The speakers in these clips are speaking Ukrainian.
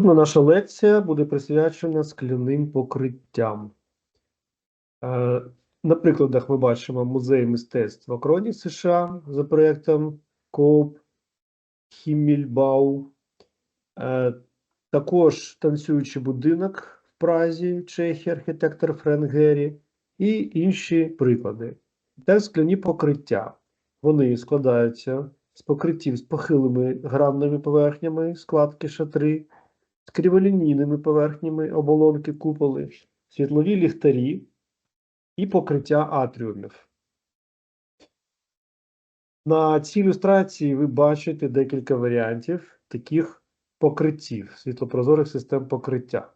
Наступна наша лекція буде присвячена скляним покриттям. Е, На прикладах ми бачимо музей мистецтв в Акроні США за проєктом Коп Хіммельбау. Е, Також танцюючий будинок в Празі, Чехії, архітектор Френк Геррі і інші приклади. Та скляні покриття. Вони складаються з покриттів з похилими гранними поверхнями, складки шатри, з криволінійними поверхнями, оболонки куполи, світлові ліхтарі і покриття атріумів. На цій ілюстрації ви бачите декілька варіантів таких покриттів, світлопрозорих систем покриття.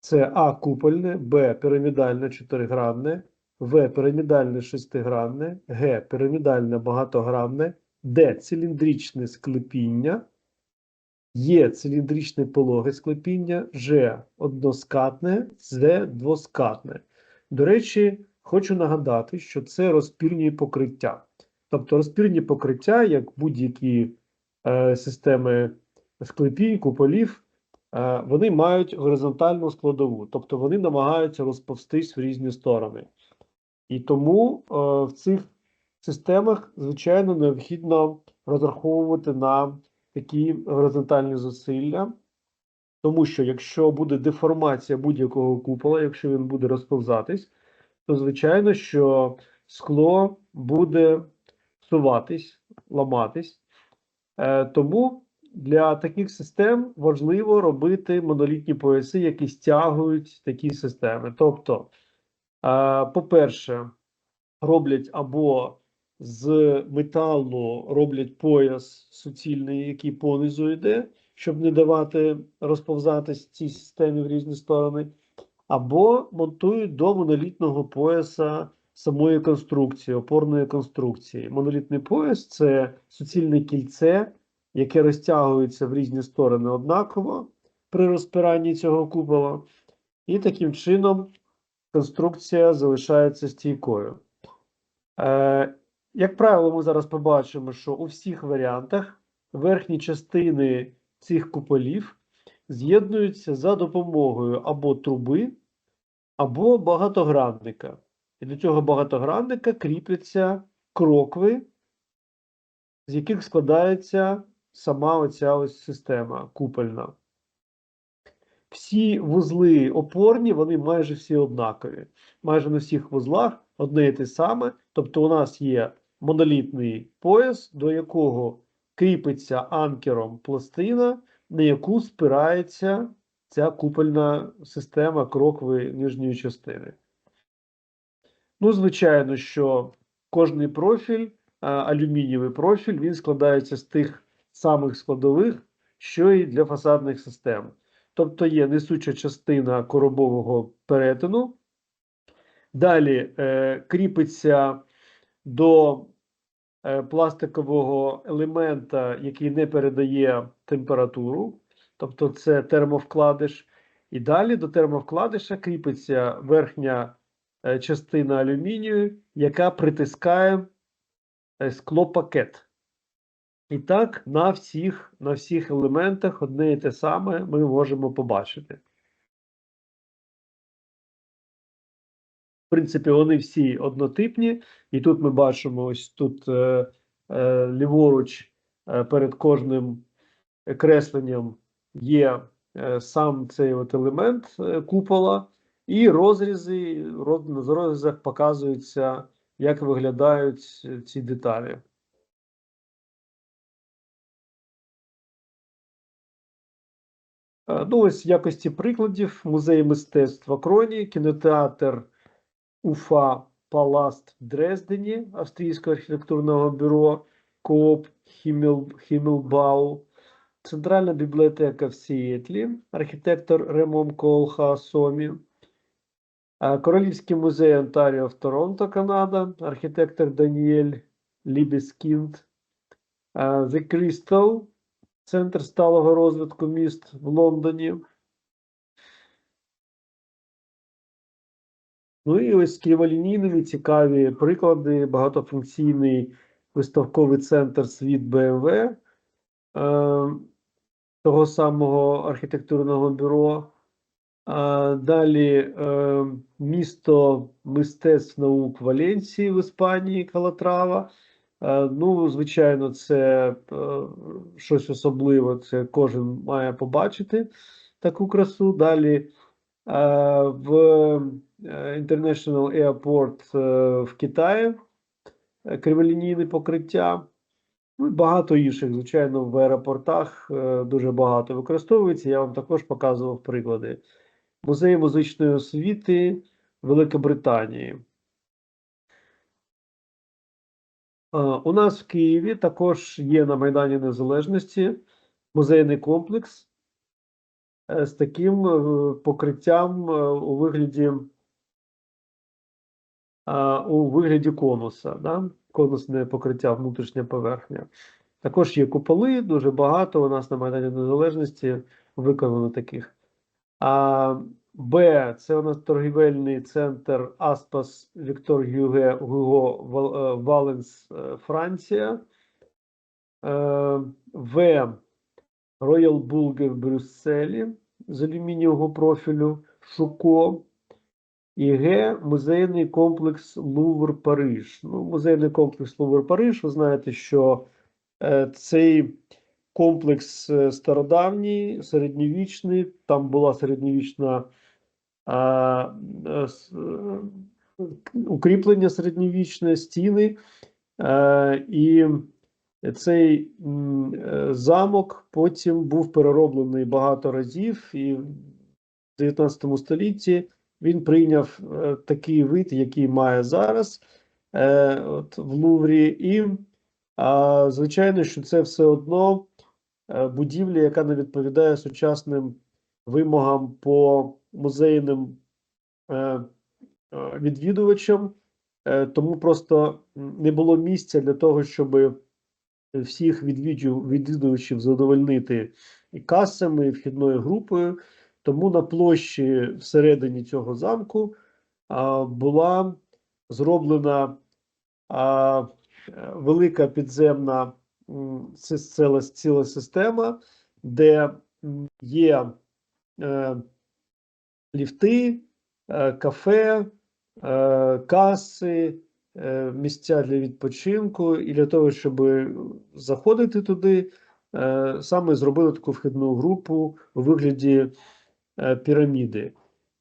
Це А купольне, Б пірамідальне чотиригранне, В пірамідальне шестигранне, Г пірамідальне багатогранне, Д циліндричне склепіння, Є циліндричне пологе склепіння, Ж односкатне, З двоскатне. До речі, хочу нагадати, що це розпірні покриття. Тобто розпірні покриття, як будь-які е, системи склепінь, куполів, е, вони мають горизонтальну складову, тобто вони намагаються розповстись в різні сторони. І тому е, в цих системах, звичайно, необхідно розраховувати на такі горизонтальні зусилля, тому що якщо буде деформація будь-якого купола, якщо він буде розповзатись, то звичайно, що скло буде псуватись, ламатись. Е, тому для таких систем важливо робити монолітні пояси, які стягують такі системи. Тобто, е, по-перше, роблять або з металу роблять пояс суцільний, який понизу йде, щоб не давати розповзатись цій системі в різні сторони, або монтують до монолітного пояса самої конструкції, опорної конструкції. Монолітний пояс це суцільне кільце, яке розтягується в різні сторони однаково при розпиранні цього купола, і таким чином конструкція залишається стійкою. Е, як правило, ми зараз побачимо, що у всіх варіантах верхні частини цих куполів з'єднуються за допомогою або труби, або багатогранника. І до цього багатогранника кріпляться крокви, з яких складається сама оця ось система купольна. Всі вузли опорні, вони майже всі однакові. Майже на всіх вузлах одне і те саме. Тобто, у нас є монолітний пояс, до якого кріпиться анкером пластина, на яку спирається ця купольна система крокви нижньої частини. Ну, звичайно, що кожний профіль, алюмінієвий профіль, він складається з тих самих складових, що і для фасадних систем. Тобто є несуча частина коробового перетину. Далі е, кріпиться до е, пластикового елемента, який не передає температуру, тобто це термовкладиш. І далі до термовкладиша кріпиться верхня е, частина алюмінію, яка притискає е, склопакет. І так, на всіх, на всіх елементах одне і те саме ми можемо побачити. Принципі, вони всі однотипні, і тут ми бачимо ось тут е, е, ліворуч е, перед кожним кресленням є е, сам цей от елемент е, купола, і розрізи, роз, на розрізах показується, як виглядають ці деталі. Е, Ну, ось в якості прикладів. Музей мистецтва Кроні, кінотеатр Уфа Паласт в Дрездені, Австрійського архітектурного бюро Кооп Хіммел, Хіммелбау, Центральна бібліотека в Сіетлі, архітектор Ремон Колха Сомі, е, Королівський музей Онтаріо в Торонто, Канада, архітектор Даніель Лібескінд, е, The Crystal, Центр сталого розвитку міст в Лондоні. Ну і ось криволінійними цікаві приклади, багатофункційний виставковий центр Світ БМВ. Е, того самого архітектурного бюро. Далі е, місто мистецтв наук Валенції в Іспанії, Калатрава. Е, ну, звичайно, це е, щось особливе. Це кожен має побачити таку красу. Далі е, в е, International Airport е, в Китаї е, криволінійне покриття. Ну, і багато інших, звичайно, в аеропортах е, дуже багато використовується. Я вам також показував приклади. Музей музичної освіти Великобританії. Е, У нас в Києві також є на Майдані Незалежності музейний комплекс е, з таким е, покриттям е, у вигляді, е, у вигляді конуса, да? конусне покриття, внутрішня поверхня. Також є куполи, дуже багато у нас на Майдані Незалежності виконано таких. А Б це у нас торгівельний центр Аспас Віктор Гюге Гуго е, Валенс, е, Франція. Е, В. Роял Булге в Брюсселі з алюмінієвого профілю Шуко. І Г. Музейний комплекс Лувр Париж. Ну, музейний комплекс Лувр Париж. Ви знаєте, що е, цей комплекс е, стародавній, середньовічний. Там була середньовічна е, е, укріплення середньовічне, стіни. Е, і цей е, замок потім був перероблений багато разів, і в 19 столітті він прийняв е, такий вид, який має зараз е, от, в Луврі. І звичайно, що це все одно будівля, яка не відповідає сучасним вимогам по музейним відвідувачам, тому просто не було місця для того, щоб всіх відвідувачів, задовольнити і касами, і вхідною групою. Тому на площі всередині цього замку а, була зроблена а, велика підземна ціла, ціла система, де є е, ліфти, е, кафе, е, каси, місця для відпочинку, і для того, щоб заходити туди, е, саме зробили таку вхідну групу у вигляді е, піраміди.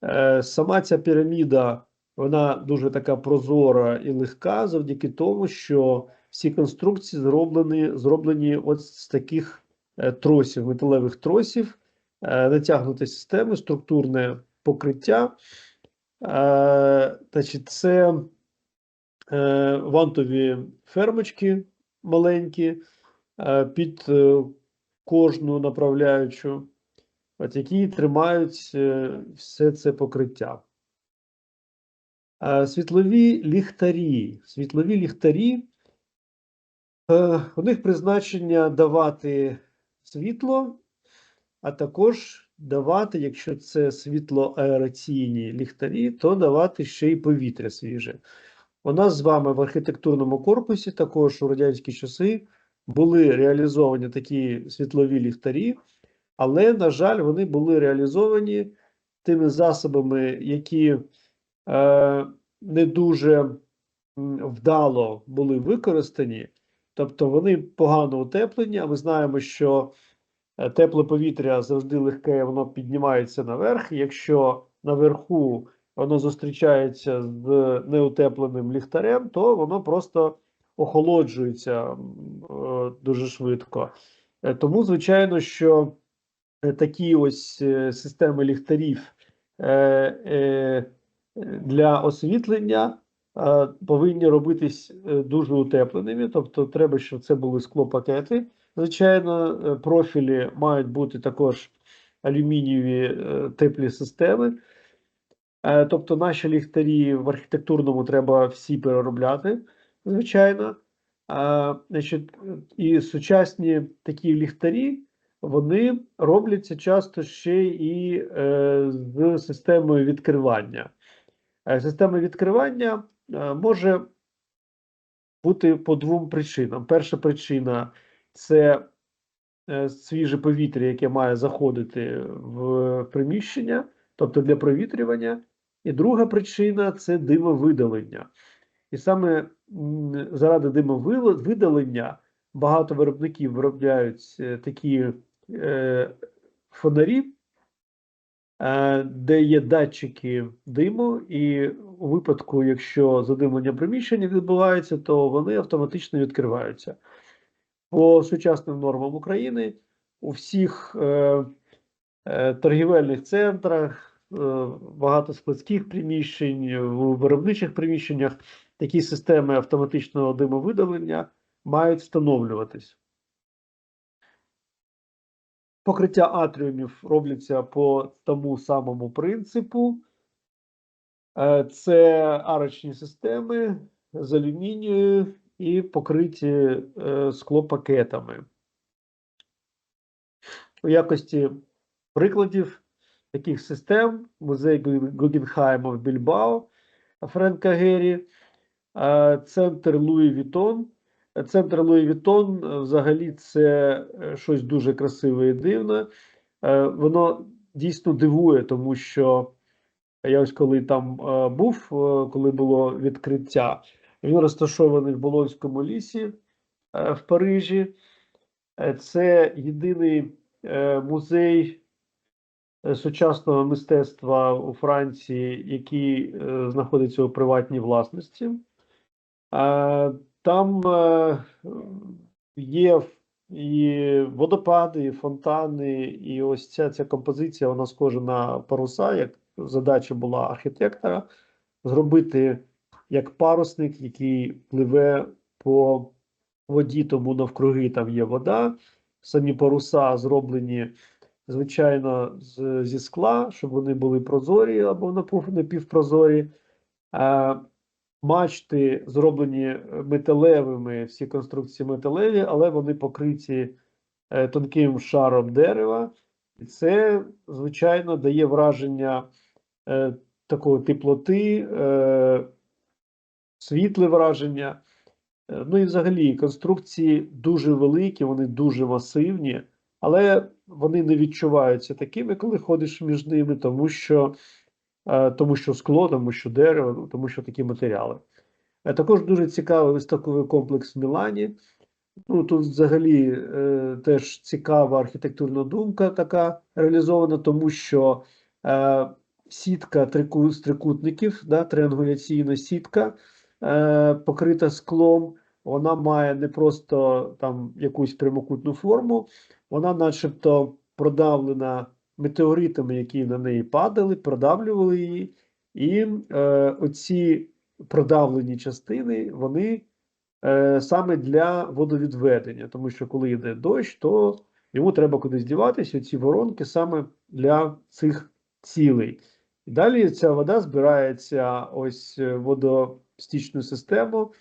Е, Сама ця піраміда, вона дуже така прозора і легка, завдяки тому, що всі конструкції зроблені, зроблені от з таких е, тросів, металевих тросів, е, натягнутої системи, структурне покриття. Е, Значить, це е, вантові фермочки маленькі е, під е, кожну направляючу, от які тримають все це покриття. Світлові ліхтарі. Світлові ліхтарі. У них призначення давати світло, а також давати, якщо це світлоаераційні ліхтарі, то давати ще й повітря свіже. У нас з вами в архітектурному корпусі також у радянські часи були реалізовані такі світлові ліхтарі, але, на жаль, вони були реалізовані тими засобами, які е, не дуже вдало були використані, тобто вони погано утеплені, а ми знаємо, що е, тепле повітря завжди легке, воно піднімається наверх. Якщо наверху воно зустрічається з неутепленим ліхтарем, то воно просто охолоджується е, дуже швидко. Е, Тому, звичайно, що е, такі ось системи ліхтарів для освітлення повинні робитись дуже утепленими. Тобто, треба, щоб це були склопакети. Звичайно, профілі мають бути також алюмінієві теплі системи. Е, Тобто наші ліхтарі в архітектурному треба всі переробляти, звичайно. Значить, і сучасні такі ліхтарі, вони робляться часто ще і е, з системою відкривання. Е, Система відкривання е, може бути по двом причинам. Перша причина це е, свіже повітря, яке має заходити в приміщення, тобто для провітрювання. І друга причина це димовидалення. І саме заради димовидалення багато виробників виробляють е, такі е, фонарі, е, де є датчики диму, і у випадку, якщо задимлення приміщення відбувається, то вони автоматично відкриваються. По сучасним нормам України у всіх е, е, торгівельних центрах, багато складських приміщень, у виробничих приміщеннях такі системи автоматичного димовидалення мають встановлюватись. Покриття атріумів робляться по тому самому принципу. Е, Це арочні системи з алюмінію і покриті е, склопакетами. У якості прикладів таких систем музей Гугенхайма в Більбао Френка Геррі, центр Луї Вітон. Центр Луї Вітон е, взагалі це е, щось дуже красиве і дивне. Е, Воно дійсно дивує, тому що я ось коли там був, коли було відкриття, він розташований в Болонському лісі в Парижі. Це єдиний музей сучасного мистецтва у Франції, який е, знаходиться у приватній власності. Е, Там е, є і водопади, і фонтани, і ось ця, ця композиція, вона схожа на паруса, як задача була архітектора зробити як парусник, який пливе по воді, тому навкруги там є вода. Самі паруса зроблені, звичайно, з, зі скла, щоб вони були прозорі або напів- напівпрозорі. Е, мачти зроблені металевими, всі конструкції металеві, але вони покриті е, тонким шаром дерева. І це, звичайно, дає враження е, такої теплоти, е, світле враження. Е, Ну і взагалі конструкції дуже великі, вони дуже масивні, але вони не відчуваються такими, коли ходиш між ними, тому що, е, тому що скло, тому що дерево, ну, тому що такі матеріали. Е, Також дуже цікавий виставковий комплекс в Мілані. Ну, тут взагалі е, теж цікава архітектурна думка така реалізована, тому що е, сітка трику, трикутників, да, триангуляційна сітка, е, покрита склом, вона має не просто там якусь прямокутну форму, вона начебто продавлена метеоритами, які на неї падали, продавлювали її, і е, оці продавлені частини, вони е, саме для водовідведення, тому що коли йде дощ, то йому треба кудись діватися. Ці воронки саме для цих цілей. І далі ця вода збирається ось в водостічну систему.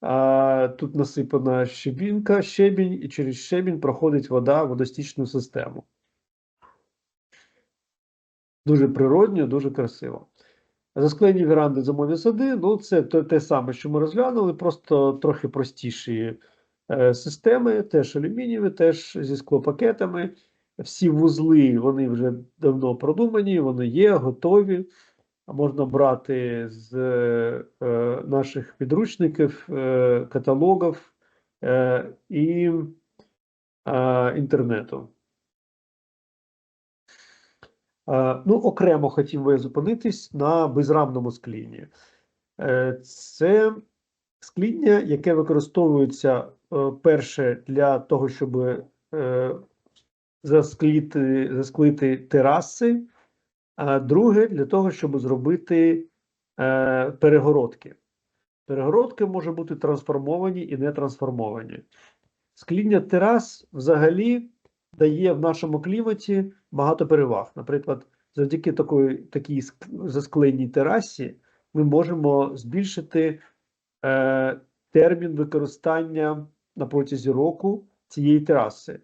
А, тут насипана щебінка, щебінь, і через щебінь проходить вода в водостічну систему. Дуже природньо, дуже красиво. Засклені віранди зимові сади, ну це те, те саме, що ми розглянули, просто трохи простіші е, системи, теж алюмінієві, теж зі склопакетами. Всі вузли вони вже давно продумані, вони є, готові. Можна брати з е, наших підручників, е, каталогів е, і інтернету. Ну, окремо хотів би зупинитись на безрамному склінні. Е, Це скління, яке використовується перше для того, щоб засклити, засклити тераси, а друге для того, щоб зробити е, перегородки. Перегородки можуть бути трансформовані і не трансформовані. Скління терас взагалі дає в нашому кліматі багато переваг. Наприклад, завдяки такої, такій ск- заскленій терасі ми можемо збільшити е, термін використання на протязі року цієї тераси.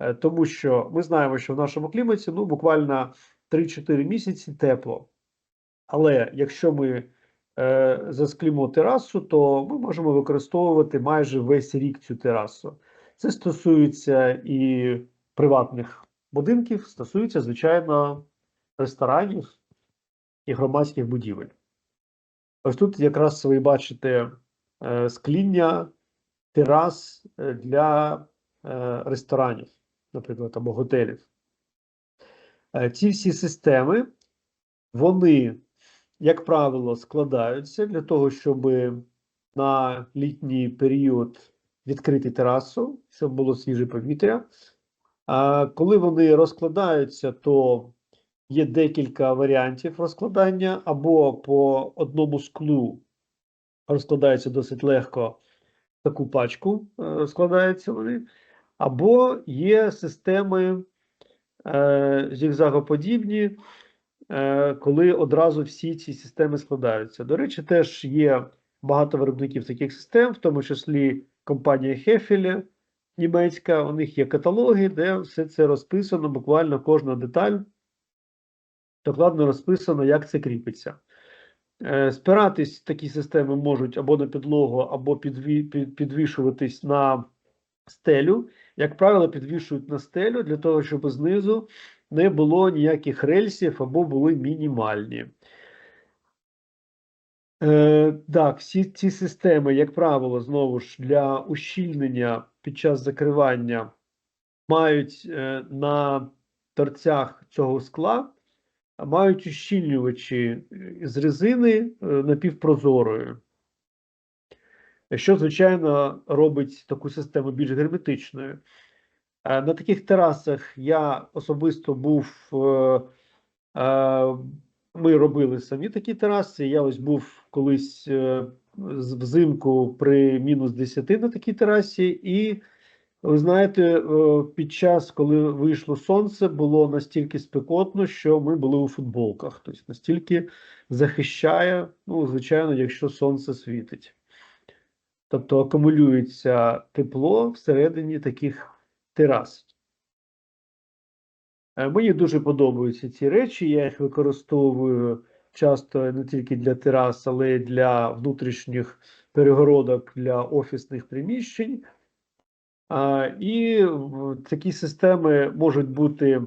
Е, тому що ми знаємо, що в нашому кліматі ну, буквально 3-4 місяці тепло. Але якщо ми е, засклімо терасу, то ми можемо використовувати майже весь рік цю терасу. Це стосується і приватних будинків, стосується, звичайно, ресторанів і громадських будівель. Ось тут якраз ви бачите е, скління терас е, для е, ресторанів, наприклад, або готелів. Е, Ці всі системи, вони, як правило, складаються для того, щоб на літній період відкрити терасу, щоб було свіже повітря. А коли вони розкладаються, то є декілька варіантів розкладання, або по одному склу розкладаються досить легко таку пачку, е, складаються вони, або є системи е, зігзагоподібні, е, коли одразу всі ці системи складаються. До речі, теж є багато виробників таких систем, в тому числі компанія Хефеле німецька. У них є каталоги, де все це розписано, буквально кожна деталь докладно розписано, як це кріпиться. Е, Спиратись такі системи можуть або на підлогу, або підві, підвішуватись на стелю. Як правило, підвішують на стелю для того, щоб знизу не було ніяких рельсів або були мінімальні. Е, так, всі ці системи, як правило, знову ж для ущільнення під час закривання мають е, на торцях цього скла мають ущільнювачі е, з резини е, напівпрозорої, що, звичайно, робить таку систему більш герметичною. Е, На таких терасах я особисто був. е, е, Ми робили самі такі тераси. Я ось був колись взимку при мінус 10 на такій терасі, і ви знаєте, під час, коли вийшло сонце, було настільки спекотно, що ми були у футболках. Тобто настільки захищає, ну, звичайно, якщо сонце світить. Тобто акумулюється тепло всередині таких терас. Е, Мені дуже подобаються ці речі. Я їх використовую часто не тільки для терас, але й для внутрішніх перегородок для офісних приміщень. І такі системи можуть бути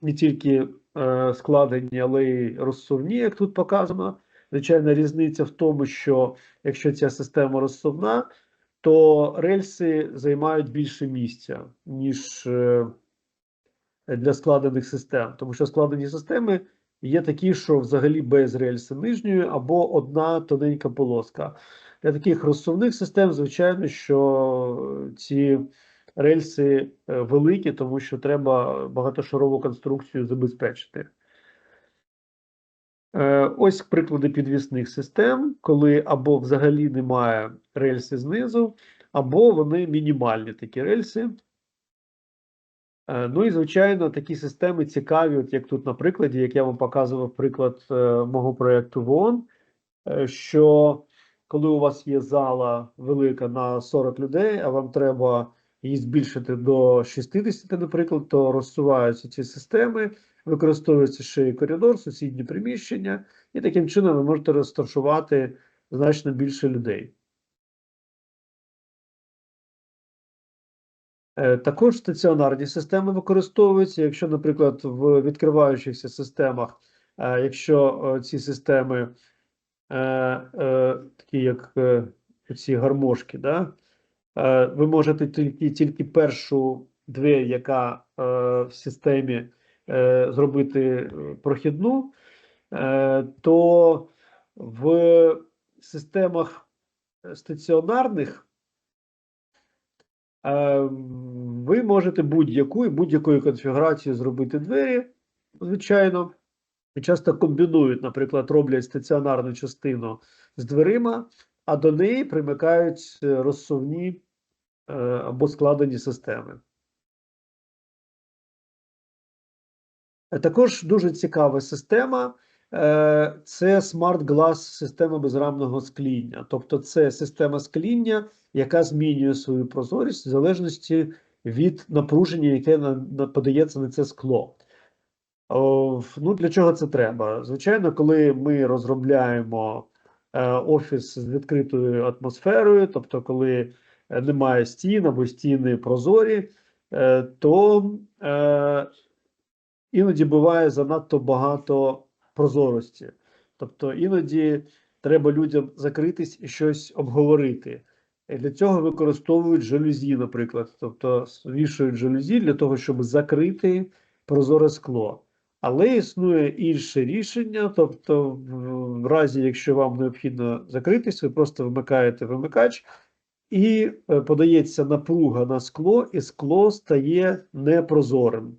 не тільки е, складені, але й розсувні, як тут показано. Звичайна різниця в тому, що якщо ця система розсувна, то рельси займають більше місця, ніж е, для складених систем. Тому що складені системи є такі, що взагалі без рельси нижньої або одна тоненька полоска. Для таких розсувних систем, звичайно, що ці рельси е, великі, тому що треба багатошарову конструкцію забезпечити. Е, Ось приклади підвісних систем, коли або взагалі немає рельси знизу, або вони мінімальні такі рельси. Е, Ну і звичайно, такі системи цікаві, от як тут на прикладі, як я вам показував приклад е, мого проєкту в ООН, е, що коли у вас є зала велика на 40 людей, а вам треба її збільшити до 60, наприклад, то розсуваються ці системи, використовується ще і коридор, сусідні приміщення, і таким чином ви можете розташувати значно більше людей. Е, Також стаціонарні системи використовуються, якщо, наприклад, в відкриваючихся системах, е, якщо е, ці системи такі як ці гармошки, да, ви можете тільки, тільки першу двері, яка в системі зробити е, прохідну, е, то в системах стаціонарних Е, Ви можете будь-яку і будь-якої конфігурації зробити двері, звичайно. Часто комбінують, наприклад, роблять стаціонарну частину з дверима, а до неї примикають е, розсувні е, або складені системи. Також дуже цікава система. е, Це Smart Glass система безрамного скління. Тобто, це система скління, яка змінює свою прозорість в залежності від напруження, яке подається на це скло. Ну, для чого це треба? Звичайно, коли ми розробляємо е, офіс з відкритою атмосферою, тобто, коли е, немає стін або стіни прозорі, то іноді буває занадто багато прозорості. Тобто іноді треба людям закритись і щось обговорити. І для цього використовують жалюзі, наприклад. Тобто вішають жалюзі для того, щоб закрити прозоре скло. Але існує інше рішення, тобто, в, разі, якщо вам необхідно закритись, ви просто вмикаєте вимикач, і е, подається напруга на скло, і скло стає непрозорим.